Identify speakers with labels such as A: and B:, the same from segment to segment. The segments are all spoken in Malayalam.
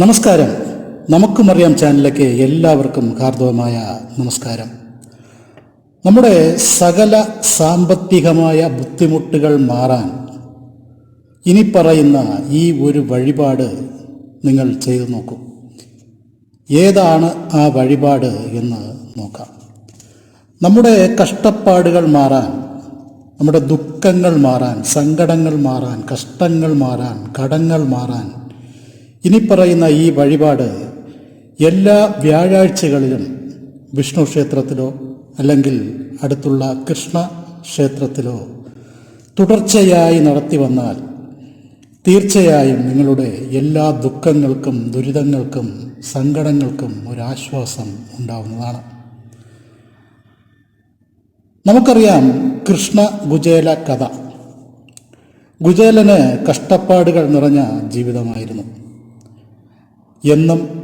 A: നമസ്കാരം. നമുക്കുമറിയാം ചാനലിലേക്ക് എല്ലാവർക്കും ഹാർദവമായ നമസ്കാരം. നമ്മുടെ സകല സാമ്പത്തികമായ ബുദ്ധിമുട്ടുകൾ മാറാൻ ഇനി പറയുന്ന ഈ ഒരു വഴിപാട് നിങ്ങൾ ചെയ്തു നോക്കൂ. ഏതാണ് ആ വഴിപാട് എന്ന് നോക്കാം. നമ്മുടെ കഷ്ടപ്പാടുകൾ മാറാൻ നമ്മുടെ ദുഃഖങ്ങൾ മാറാൻ സങ്കടങ്ങൾ മാറാൻ കഷ്ടങ്ങൾ മാറാൻ കടങ്ങൾ മാറാൻ ഇനി പറയുന്ന ഈ വഴിപാട് എല്ലാ വ്യാഴാഴ്ചകളിലും വിഷ്ണു ക്ഷേത്രത്തിലോ അല്ലെങ്കിൽ അടുത്തുള്ള കൃഷ്ണ ക്ഷേത്രത്തിലോ തുടർച്ചയായി നടത്തി വന്നാൽ തീർച്ചയായും നിങ്ങളുടെ എല്ലാ ദുഃഖങ്ങൾക്കും ദുരിതങ്ങൾക്കും സങ്കടങ്ങൾക്കും ഒരാശ്വാസം ഉണ്ടാവുന്നതാണ്. നമുക്കറിയാം കൃഷ്ണ ഗുജേല കഥ. ഗുജേലന് കഷ്ടപ്പാടുകൾ നിറഞ്ഞ ജീവിതമായിരുന്നു. എന്നും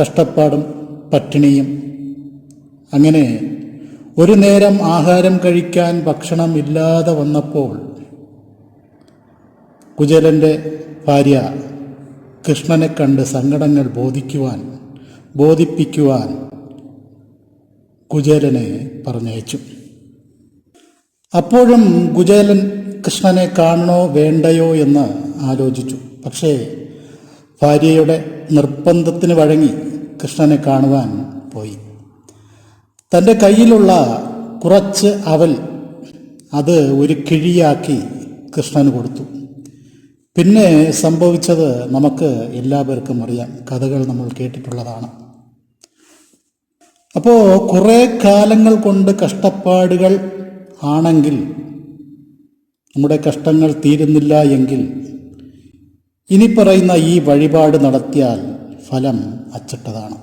A: കഷ്ടപ്പാടും പട്ടിണിയും. അങ്ങനെ ഒരു നേരം ആഹാരം കഴിക്കാൻ ഭക്ഷണം ഇല്ലാതെ വന്നപ്പോൾ കുചേലന്റെ ഭാര്യ കൃഷ്ണനെ കണ്ട് സങ്കടങ്ങൾ ബോധിക്കുവാൻ ബോധിപ്പിക്കുവാൻ കുചേലനെ പറഞ്ഞയച്ചു. അപ്പോഴും കുചേലൻ കൃഷ്ണനെ കാണണോ വേണ്ടയോ എന്ന് ആലോചിച്ചു. പക്ഷേ ഭാര്യയുടെ നിർബന്ധത്തിന് വഴങ്ങി കൃഷ്ണനെ കാണുവാൻ പോയി. തന്റെ കയ്യിലുള്ള കുറച്ച് അവൽ അത് ഒരു കിഴിയാക്കി കൃഷ്ണന് കൊടുത്തു. പിന്നെ സംഭവിച്ചത് നമുക്ക് എല്ലാവർക്കും അറിയാം. കഥകൾ നമ്മൾ കേട്ടിട്ടുള്ളതാണ്. അപ്പോൾ കുറേ കാലങ്ങൾ കൊണ്ട് കഷ്ടപ്പാടുകൾ ആണെങ്കിൽ നമ്മുടെ കഷ്ടങ്ങൾ തീരുന്നില്ല എങ്കിൽ ഇനി പറയുന്ന ഈ വഴിപാട് നടത്തിയാൽ ഫലം അച്ചട്ടതാണ്.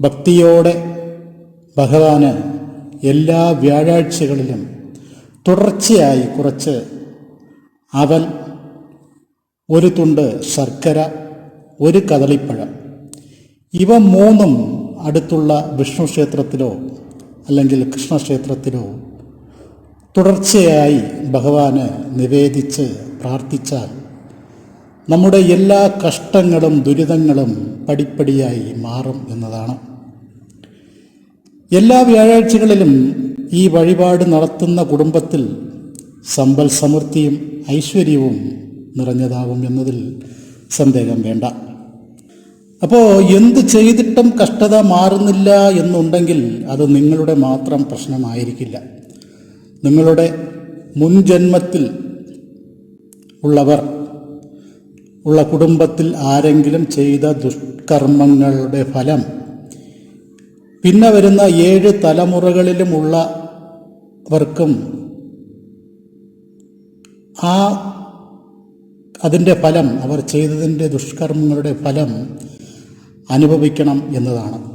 A: ഭക്തിയോടെ ഭഗവാന് എല്ലാ വ്യാഴാഴ്ചകളിലും തുടർച്ചയായി കുറച്ച് അവൽ ഒരു തുണ്ട് ശർക്കര ഒരു കദളിപ്പഴം ഇവ മൂന്നും അടുത്തുള്ള വിഷ്ണു ക്ഷേത്രത്തിലോ അല്ലെങ്കിൽ കൃഷ്ണക്ഷേത്രത്തിലോ തുടർച്ചയായി ഭഗവാന് നിവേദിച്ച് പ്രാർത്ഥിച്ചാൽ നമ്മുടെ എല്ലാ കഷ്ടങ്ങളും ദുരിതങ്ങളും പടിപ്പടിയായി മാറും എന്നതാണ്. എല്ലാ വ്യാഴാഴ്ചകളിലും ഈ വഴിപാട് നടത്തുന്ന കുടുംബത്തിൽ സമ്പൽ സമൃദ്ധിയും ഐശ്വര്യവും നിറഞ്ഞതാവും എന്നതിൽ സന്ദേഹം വേണ്ട. അപ്പോൾ എന്ത് ചെയ്തിട്ടും കഷ്ടത മാറുന്നില്ല എന്നുണ്ടെങ്കിൽ അത് നിങ്ങളുടെ മാത്രം പ്രശ്നമായിരിക്കില്ല. നിങ്ങളുടെ മുൻജന്മത്തിൽ ഉള്ളവർ ഉള്ള കുടുംബത്തിൽ ആരെങ്കിലും ചെയ്ത ദുഷ്കർമ്മങ്ങളുടെ ഫലം. പിന്നെ വരുന്ന ഏഴ് തലമുറകളിലുമുള്ളവർക്കും ആ അതിന്റെ ഫലം അവർ ചെയ്തതിന്റെ ദുഷ്കർമ്മങ്ങളുടെ ഫലം അനുഭവിക്കണം എന്നതാണ്.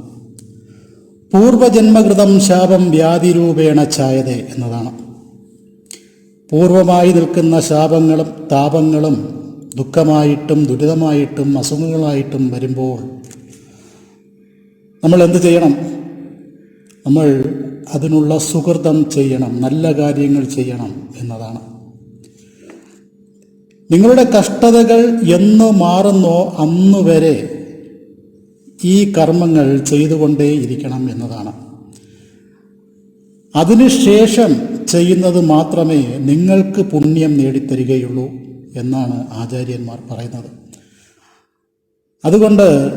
A: പൂർവജന്മകൃതം ശാപം വ്യാധിരൂപേണ ചായതേ എന്നതാണ്. പൂർവമായി നിൽക്കുന്ന ശാപങ്ങളും താപങ്ങളും ദുഃഖമായിട്ടും ദുരിതമായിട്ടും അസുഖങ്ങളായിട്ടും വരുമ്പോൾ നമ്മൾ എന്ത് ചെയ്യണം? നമ്മൾ അതിനുള്ള സുഹൃതം ചെയ്യണം നല്ല കാര്യങ്ങൾ ചെയ്യണം എന്നതാണ്. നിങ്ങളുടെ കഷ്ടതകൾ എന്ന് മാറുന്നോ അന്ന് വരെ ഈ കർമ്മങ്ങൾ ചെയ്തുകൊണ്ടേ ഇരിക്കണം എന്നതാണ്. അതിനുശേഷം ചെയ്യുന്നത് മാത്രമേ നിങ്ങൾക്ക് പുണ്യം നേടിത്തരികയുള്ളൂ. എന്നാണ് ആചാര്യന്മാർ പറയുന്നത്. അതുകൊണ്ട്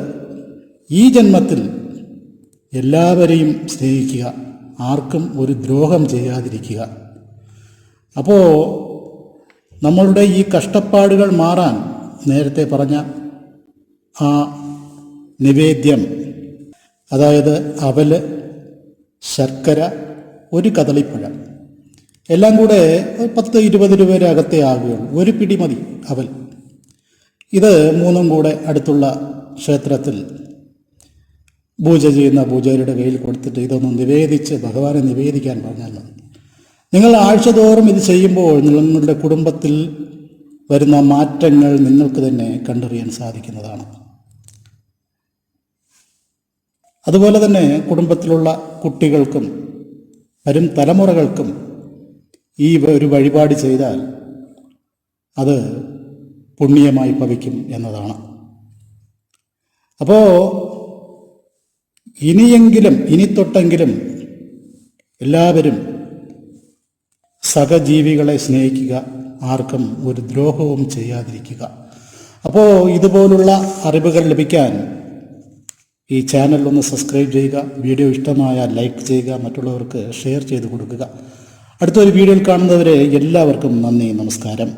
A: ഈ ജന്മത്തിൽ എല്ലാവരെയും സ്നേഹിക്കുക ആർക്കും ഒരു ദ്രോഹം ചെയ്യാതിരിക്കുക. അപ്പോൾ നമ്മളുടെ ഈ കഷ്ടപ്പാടുകൾ മാറാൻ നേരത്തെ പറഞ്ഞ ആ നിവേദ്യം അതായത് അവൽ ശർക്കര ഒരു കദളിപ്പഴം. എല്ലാം കൂടെ പത്ത് ഇരുപത് രൂപയുടെ അകത്തേ ആകുകയുള്ളൂ. ഒരു പിടി മതി അവൽ. ഇത് മൂന്നും കൂടെ അടുത്തുള്ള ക്ഷേത്രത്തിൽ പൂജ ചെയ്യുന്ന പൂജാരിയുടെ കയ്യിൽ കൊടുത്തിട്ട് ഇതൊന്ന് നിവേദിച്ച് ഭഗവാനെ നിവേദിക്കാൻ പറഞ്ഞാൽ നിങ്ങൾ ആഴ്ചതോറും ഇത് ചെയ്യുമ്പോൾ നിങ്ങളുടെ കുടുംബത്തിൽ വരുന്ന മാറ്റങ്ങൾ നിങ്ങൾക്ക് തന്നെ കണ്ടറിയാൻ സാധിക്കുന്നതാണ്. അതുപോലെ തന്നെ കുടുംബത്തിലുള്ള കുട്ടികൾക്കും വരും തലമുറകൾക്കും ഈ ഒരു വഴിപാട് ചെയ്താൽ അത് പുണ്യമായി ഭവിക്കും എന്നതാണ്. അപ്പോൾ ഇനിയെങ്കിലും ഇനി തൊട്ടെങ്കിലും എല്ലാവരും സഹജീവികളെ സ്നേഹിക്കുക ആർക്കും ഒരു ദ്രോഹവും ചെയ്യാതിരിക്കുക. അപ്പോൾ ഇതുപോലുള്ള അറിവുകൾ ലഭിക്കാൻ ഈ ചാനൽ ഒന്ന് സബ്സ്ക്രൈബ് ചെയ്യുക വീഡിയോ ഇഷ്ടമായാൽ ലൈക്ക് ചെയ്യുക മറ്റുള്ളവർക്ക് ഷെയർ ചെയ്ത് കൊടുക്കുക. അടുത്തൊരു വീഡിയോയിൽ കാണുന്നവരെ എല്ലാവർക്കും നന്ദി നമസ്കാരം.